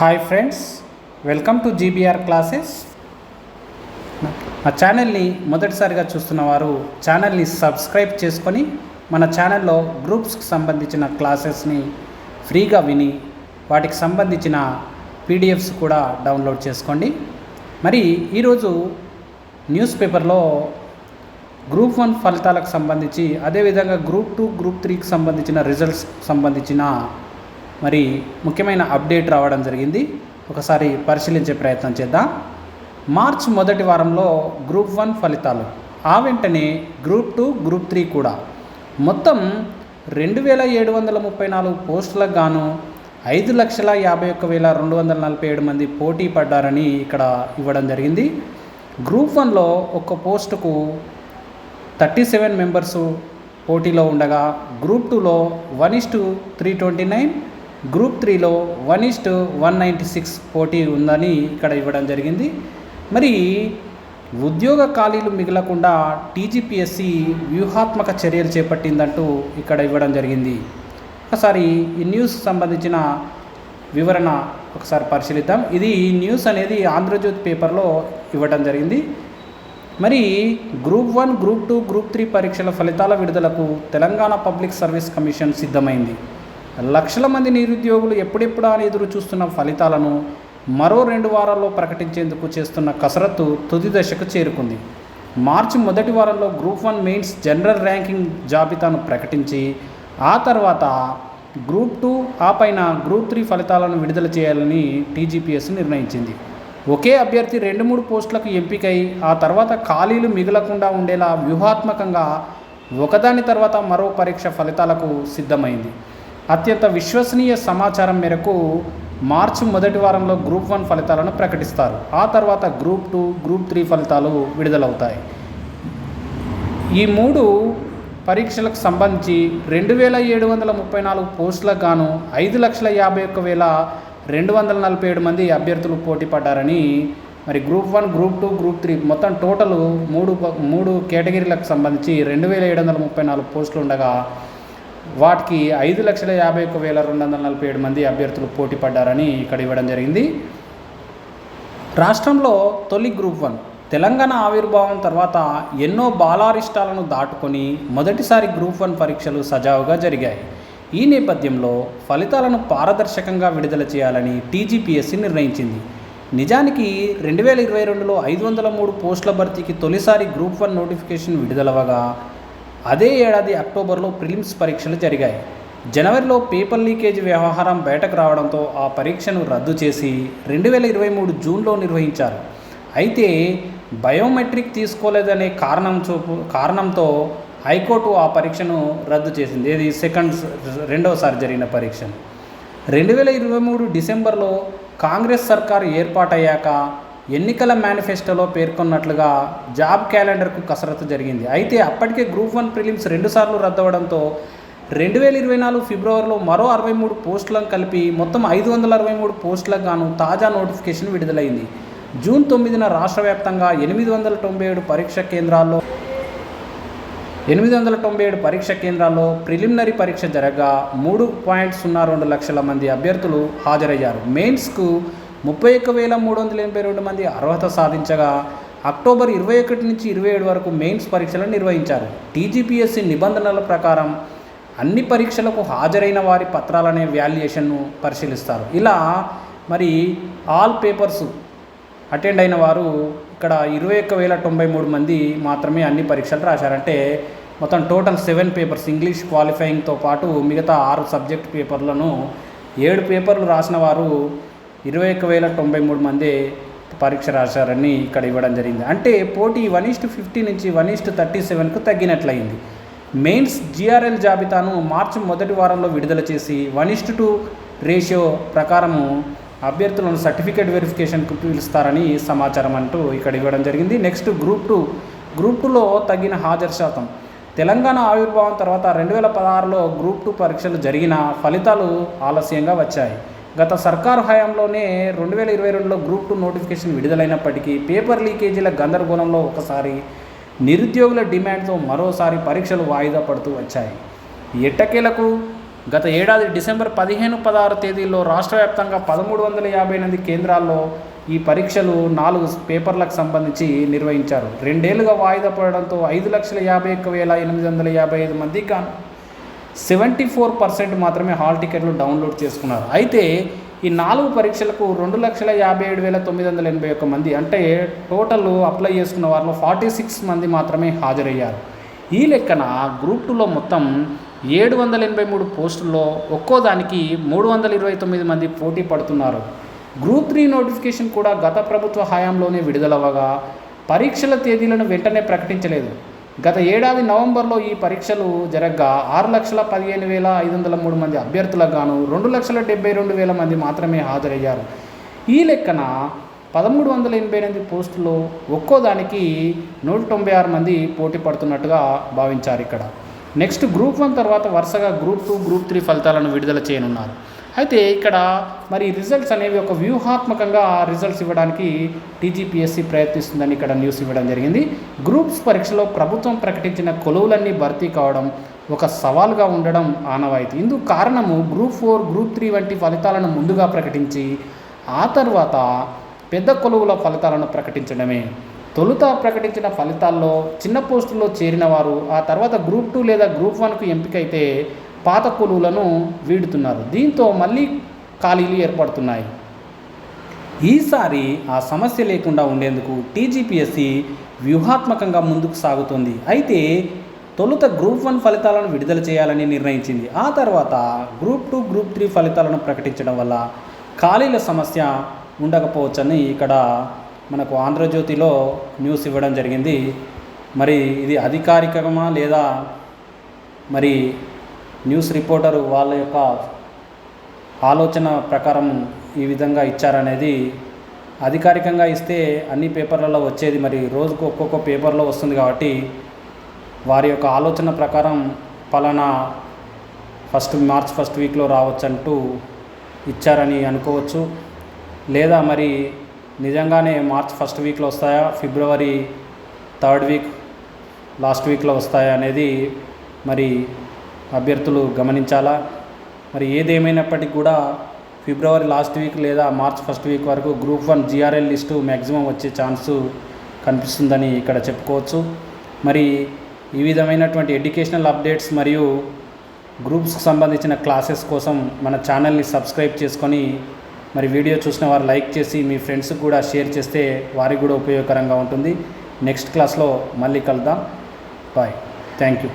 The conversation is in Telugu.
Hi friends welcome to GBR classes మా ఛానల్ని మొదటిసారిగా చూస్తున్న వారు ఛానల్ని సబ్స్క్రైబ్ చేసుకొని మన ఛానల్లో గ్రూప్స్కి సంబంధించిన క్లాసెస్ని ఫ్రీగా విని వాటికి సంబంధించిన పీడిఎఫ్స్ కూడా డౌన్లోడ్ చేసుకోండి. మరి ఈరోజు న్యూస్ పేపర్లో గ్రూప్ వన్ ఫలితాలకు సంబంధించి అదేవిధంగా గ్రూప్ టూ గ్రూప్ త్రీకి సంబంధించిన రిజల్ట్స్ సంబంధించిన మరి ముఖ్యమైన అప్డేట్ రావడం జరిగింది. ఒకసారి పరిశీలించే ప్రయత్నం చేద్దాం. మార్చ్ మొదటి వారంలో గ్రూప్ వన్ ఫలితాలు. ఆ వెంటనే గ్రూప్ టూ గ్రూప్ త్రీ కూడా. మొత్తం రెండు వేల ఏడు వందల ముప్పై నాలుగు పోస్టులకు గాను ఐదు లక్షల యాభై ఒక్క వేల రెండు వందల నలభై ఏడు మంది పోటీ పడ్డారని ఇక్కడ ఇవ్వడం జరిగింది. గ్రూప్ వన్లో ఒక్క పోస్టుకు థర్టీ సెవెన్ మెంబర్స్ పోటీలో ఉండగా గ్రూప్ టూలో one is to three twenty nine group త్రీలో one is to one ninety six పోటీ ఉందని ఇక్కడ ఇవ్వడం జరిగింది. మరి ఉద్యోగ ఖాళీలు మిగలకుండా టీజీపీఎస్సి వ్యూహాత్మక చర్యలు చేపట్టిందంటూ ఇక్కడ ఇవ్వడం జరిగింది. ఒకసారి ఈ న్యూస్ సంబంధించిన వివరణ ఒకసారి పరిశీలిద్దాం. ఇది ఈ న్యూస్ అనేది ఆంధ్రజ్యోతి పేపర్లో ఇవ్వడం జరిగింది. మరి group one group two group three పరీక్షల ఫలితాల విడుదలకు తెలంగాణ పబ్లిక్ సర్వీస్ కమిషన్ సిద్ధమైంది. లక్షల మంది నిరుద్యోగులు ఎప్పుడెప్పుడా అని ఎదురు చూస్తున్న ఫలితాలను మరో రెండు వారాల్లో ప్రకటించేందుకు చేస్తున్న కసరత్తు తుది దశకు చేరుకుంది. మార్చి మొదటి వారంలో group one mains general ranking జాబితాను ప్రకటించి ఆ తర్వాత గ్రూప్ టూ ఆ పైన గ్రూప్ త్రీ ఫలితాలను విడుదల చేయాలని టీజీపీఎస్ నిర్ణయించింది. ఒకే అభ్యర్థి రెండు మూడు పోస్టులకు ఎంపికై ఆ తర్వాత ఖాళీలు మిగలకుండా ఉండేలా వ్యూహాత్మకంగా ఒకదాని తర్వాత మరో పరీక్ష ఫలితాలకు సిద్ధమైంది. అత్యంత విశ్వసనీయ సమాచారం మేరకు మార్చి మొదటి వారంలో గ్రూప్ వన్ ఫలితాలను ప్రకటిస్తారు. ఆ తర్వాత గ్రూప్ టూ గ్రూప్ త్రీ ఫలితాలు విడుదలవుతాయి. ఈ మూడు పరీక్షలకు సంబంధించి రెండు వేల ఏడు వందల ముప్పై నాలుగు పోస్టులకు గాను ఐదు లక్షల యాభై ఒక్క వేల రెండు వందల నలభై ఏడు మంది అభ్యర్థులు పోటీ పడ్డారని మరి group one group two group three మొత్తం టోటల్ మూడు మూడు కేటగిరీలకు సంబంధించి రెండు వేల ఏడు వందల ముప్పై నాలుగు పోస్టులు ఉండగా వాటికి ఐదు లక్షల యాభై ఒక్క వేల రెండు వందల నలభై ఏడు మంది అభ్యర్థులు పోటీ పడ్డారని ఇక్కడ ఇవ్వడం జరిగింది. రాష్ట్రంలో తొలి గ్రూప్ వన్ తెలంగాణ ఆవిర్భావం తర్వాత ఎన్నో బాలారిష్టాలను దాటుకొని మొదటిసారి గ్రూప్ వన్ పరీక్షలు సజావుగా జరిగాయి. ఈ నేపథ్యంలో ఫలితాలను పారదర్శకంగా విడుదల చేయాలని టీజీపీఎస్సీ నిర్ణయించింది. నిజానికి రెండు వేల ఇరవై రెండులో ఐదు వందల మూడు పోస్టుల భర్తీకి తొలిసారి గ్రూప్ వన్ నోటిఫికేషన్ విడుదలవగా అదే ఏడాది అక్టోబర్లో ప్రిలిమ్స్ పరీక్షలు జరిగాయి. జనవరిలో పేపర్ లీకేజ్ వ్యవహారం బయటకు రావడంతో ఆ పరీక్షను రద్దు చేసి రెండు వేల ఇరవై మూడు జూన్లో నిర్వహించారు. అయితే బయోమెట్రిక్ తీసుకోలేదనే కారణం చూపు కారణంతో హైకోర్టు ఆ పరీక్షను రద్దు చేసింది. ఇది సెకండ్ రెండవసారి జరిగిన పరీక్షను రెండు వేల ఇరవై మూడు డిసెంబర్లో కాంగ్రెస్ సర్కారు ఏర్పాటయ్యాక ఎన్నికల మేనిఫెస్టోలో పేర్కొన్నట్లుగా జాబ్ క్యాలెండర్కు కసరత్తు జరిగింది. అయితే అప్పటికే గ్రూప్ వన్ ప్రిలిమ్స్ రెండుసార్లు రద్దవడంతో రెండు వేల ఇరవై నాలుగు ఫిబ్రవరిలో మరో అరవై మూడు పోస్టులను కలిపి మొత్తం ఐదు వందల అరవై మూడు పోస్టులకు గాను తాజా నోటిఫికేషన్ విడుదలైంది. జూన్ తొమ్మిదిన రాష్ట్ర వ్యాప్తంగా ఎనిమిది వందల తొంభై ఏడు పరీక్ష కేంద్రాల్లో ఎనిమిది వందల తొంభై ఏడు పరీక్ష కేంద్రాల్లో ప్రిలిమినరీ పరీక్ష జరగగా మూడు పాయింట్ సున్నా రెండు లక్షల మంది అభ్యర్థులు హాజరయ్యారు. మెయిన్స్కు ముప్పై ఒక్క వేల మూడు వందల ఎనభై రెండు మంది అర్హత సాధించగా అక్టోబర్ ఇరవై ఒకటి నుంచి ఇరవై ఏడు వరకు మెయిన్స్ పరీక్షలను నిర్వహించారు. టీజీపీఎస్సీ నిబంధనల ప్రకారం అన్ని పరీక్షలకు హాజరైన వారి పత్రాలనే వాల్యుయేషన్ను పరిశీలిస్తారు. ఇలా మరి ఆల్ పేపర్స్ అటెండ్ అయిన వారు ఇక్కడ ఇరవై ఒక్క వేల తొంభై మూడు మంది మాత్రమే అన్ని పరీక్షలు రాశారంటే మొత్తం టోటల్ సెవెన్ పేపర్స్ ఇంగ్లీష్ క్వాలిఫైయింగ్తో పాటు మిగతా ఆరు సబ్జెక్ట్ పేపర్లను ఏడు పేపర్లు రాసిన వారు ఇరవై ఒక వేల తొంభై మూడు మంది పరీక్ష రాశారని ఇక్కడ ఇవ్వడం జరిగింది. అంటే పోటీ వన్ ఈస్ట్ ఫిఫ్టీ నుంచి వన్ ఈస్ట్ థర్టీ సెవెన్కు తగ్గినట్లయింది. మెయిన్స్ జిఆర్ఎల్ జాబితాను మార్చి మొదటి వారంలో విడుదల చేసి వన్ ఈస్ట్ టూ రేషియో ప్రకారము అభ్యర్థులను సర్టిఫికేట్ వెరిఫికేషన్కు పిలుస్తారని సమాచారం అంటూ ఇక్కడ ఇవ్వడం జరిగింది. Next group two. గ్రూప్ టూలో తగ్గిన హాజరు శాతం. తెలంగాణ ఆవిర్భావం తర్వాత రెండు వేల పదహారులో గ్రూప్ టూ పరీక్షలు జరిగిన ఫలితాలు ఆలస్యంగా వచ్చాయి. గత సర్కారు హయాంలోనే రెండు వేల ఇరవై రెండులో గ్రూప్ టూ నోటిఫికేషన్ విడుదలైనప్పటికీ పేపర్ లీకేజీల గందరగోళంలో ఒకసారి నిరుద్యోగుల డిమాండ్తో మరోసారి పరీక్షలు వాయిదా పడుతూ వచ్చాయి. ఎట్టకేలకు గత ఏడాది డిసెంబర్ పదిహేను పదహారు తేదీల్లో రాష్ట్ర వ్యాప్తంగా పదమూడు వందల యాభై ఎనిమిది కేంద్రాల్లో ఈ పరీక్షలు నాలుగు పేపర్లకు సంబంధించి నిర్వహించారు. రెండేళ్ళుగా వాయిదా పడడంతో ఐదు లక్షల యాభై ఒక్క వేల ఎనిమిది వందల యాభై ఐదు మంది గాను సెవెంటీ ఫోర్ పర్సెంట్ మాత్రమే హాల్ టికెట్లు డౌన్లోడ్ చేసుకున్నారు. అయితే ఈ నాలుగు పరీక్షలకు రెండు లక్షల యాభై ఏడు వేల తొమ్మిది వందల ఎనభై ఒక్క మంది అంటే టోటల్ అప్లై చేసుకున్న వారిలో ఫార్టీ సిక్స్ మంది మాత్రమే హాజరయ్యారు. ఈ లెక్కన గ్రూప్ టూలో మొత్తం ఏడు వందల ఎనభై మూడు పోస్టుల్లో ఒక్కో దానికి మూడు వందల ఇరవై తొమ్మిది మంది పోటీ పడుతున్నారు. గ్రూప్ త్రీ నోటిఫికేషన్ కూడా గత ప్రభుత్వ హయాంలోనే విడుదలవ్వగా పరీక్షల తేదీలను వెంటనే ప్రకటించలేదు. గత ఏడాది నవంబర్లో ఈ పరీక్షలు జరగగా ఆరు లక్షల పదిహేను వేల ఐదు వందల మూడు మంది అభ్యర్థులకు గాను రెండు లక్షల డెబ్బై రెండు వేల మంది మాత్రమే హాజరయ్యారు. ఈ లెక్కన పదమూడు వందల ఎనభై ఎనిమిది పోస్టులు ఒక్కో దానికి నూట తొంభై ఆరు మంది పోటీ పడుతున్నట్టుగా భావించారు ఇక్కడ. నెక్స్ట్ గ్రూప్ వన్ తర్వాత వరుసగా గ్రూప్ టూ గ్రూప్ త్రీ ఫలితాలను విడుదల చేయనున్నారు. అయితే ఇక్కడ మరి రిజల్ట్స్ అనేవి ఒక వ్యూహాత్మకంగా రిజల్ట్స్ ఇవ్వడానికి టీజీపీఎస్సీ ప్రయత్నిస్తుందని ఇక్కడ న్యూస్ ఇవ్వడం జరిగింది. గ్రూప్స్ పరీక్షలో ప్రభుత్వం ప్రకటించిన కొలువులన్నీ భర్తీ కావడం ఒక సవాల్గా ఉండడం ఆనవాయితీ. ఇందుకు కారణము గ్రూప్ ఫోర్ గ్రూప్ త్రీ వంటి ఫలితాలను ముందుగా ప్రకటించి ఆ తర్వాత పెద్ద కొలువుల ఫలితాలను ప్రకటించడమే. తొలుత ప్రకటించిన ఫలితాల్లో చిన్న పోస్టుల్లో చేరిన వారు ఆ తర్వాత గ్రూప్ టూ లేదా గ్రూప్ వన్కు ఎంపికైతే పాత కొలువులను వీడుతున్నారు. దీంతో మళ్ళీ ఖాళీలు ఏర్పడుతున్నాయి. ఈసారి ఆ సమస్య లేకుండా ఉండేందుకు టీజీపీఎస్సీ వ్యూహాత్మకంగా ముందుకు సాగుతోంది. అయితే తొలుత గ్రూప్ వన్ ఫలితాలను విడుదల చేయాలని నిర్ణయించింది. ఆ తర్వాత గ్రూప్ టూ గ్రూప్ త్రీ ఫలితాలను ప్రకటించడం వల్ల ఖాళీల సమస్య ఉండకపోవచ్చని ఇక్కడ మనకు ఆంధ్రజ్యోతిలో న్యూస్ ఇవ్వడం జరిగింది. మరి ఇది అధికారికమా లేదా మరి న్యూస్ రిపోర్టరు వాళ్ళ యొక్క ఆలోచన ప్రకారం ఈ విధంగా ఇచ్చారనేది అధికారికంగా ఇస్తే అన్ని పేపర్లలో వచ్చేది మరి రోజుకు ఒక్కొక్క పేపర్లో వస్తుంది కాబట్టి వారి యొక్క ఆలోచన ప్రకారం పలానా ఫస్ట్ మార్చ్ ఫస్ట్ వీక్లో రావచ్చంటూ ఇచ్చారని అనుకోవచ్చు. లేదా మరి నిజంగానే మార్చ్ ఫస్ట్ వీక్లో వస్తాయా ఫిబ్రవరి థర్డ్ వీక్ లాస్ట్ వీక్లో వస్తాయా అనేది మరి అభ్యర్థులు గమనించాలా? మరి ఏదేమైనప్పటికీ కూడా ఫిబ్రవరి లాస్ట్ వీక్ లేదా మార్చ్ ఫస్ట్ వీక్ వరకు group one GRL list maximum వచ్చే ఛాన్సు కనిపిస్తుందని ఇక్కడ చెప్పుకోవచ్చు. మరి ఈ విధమైనటువంటి ఎడ్యుకేషనల్ అప్డేట్స్ మరియు గ్రూప్స్కి సంబంధించిన క్లాసెస్ కోసం మన ఛానల్ని సబ్స్క్రైబ్ చేసుకొని మరి వీడియో చూసిన వారు లైక్ చేసి మీ ఫ్రెండ్స్కి కూడా షేర్ చేస్తే వారికి కూడా ఉపయోగకరంగా ఉంటుంది. నెక్స్ట్ క్లాస్లో మళ్ళీ కలుద్దాం. బాయ్. Thank you.